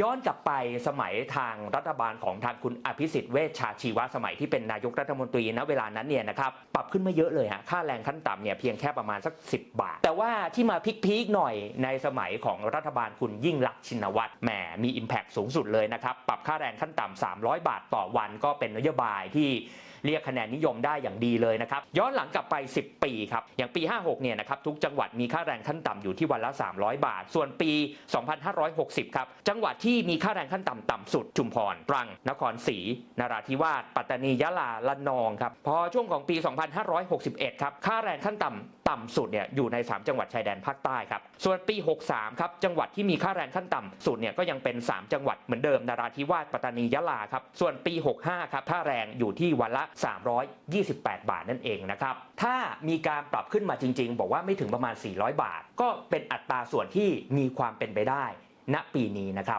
ย้อนกลับไปสมัยทางรัฐบาลของทางคุณอภิสิทธิ์เวชชาชีวะสมัยที่เป็นนายกรัฐมนตรีณเวลานั้นเนี่ยนะครับปรับขึ้นมาเยอะเลยฮะค่าแรงขั้นต่ำเนี่ยเพียงแค่ประมาณสัก 10 บาท แต่ว่าที่มาพีคๆหน่อยในสมัยของรัฐบาลคุณยิ่งลักษณ์ชินวัตรแหมมี Impact สูงสุดเลยนะครับ ปรับค่าแรงขั้นต่ำ300 บาทต่อวันก็เป็นนโยบายที่เรียกคะแนนนิยมได้อย่างดีเลยนะครับย้อนหลังกลับไป 10 ปีครับอย่างปี 56 เนี่ยนะครับทุกจังหวัดมีค่าแรงขั้นต่ำอยู่ที่วันละ 300 บาท ส่วนปี 2560 ครับจังหวัดที่มีค่าแรงขั้นต่ำต่ำสุดชุมพรตรัง นครศรีนราธิวาสปัตตานียะลาละนองครับพอช่วงของปี 2561 ครับค่าแรงขั้นต่ำต่ำสุดเนี่ยอยู่ใน 3 จังหวัดชายแดนภาคใต้ครับส่วนปี 63 ครับจังหวัดที่มีค่าแรงขั้นต่ำสุดเนี่ยก็ยังเป็น 3 จังหวัดเหมือนเดิมนราธิวาสปัตตานียะลาครับส่วนปี 65 ครับค่าแรงอยู่ที่วันละ328 บาทนั่นเองนะครับ ถ้ามีการปรับขึ้นมาจริง ๆ บอกว่าไม่ถึงประมาณ 400 บาท ก็เป็นอัตราส่วนที่มีความเป็นไปได้ณปีนี้นะครับ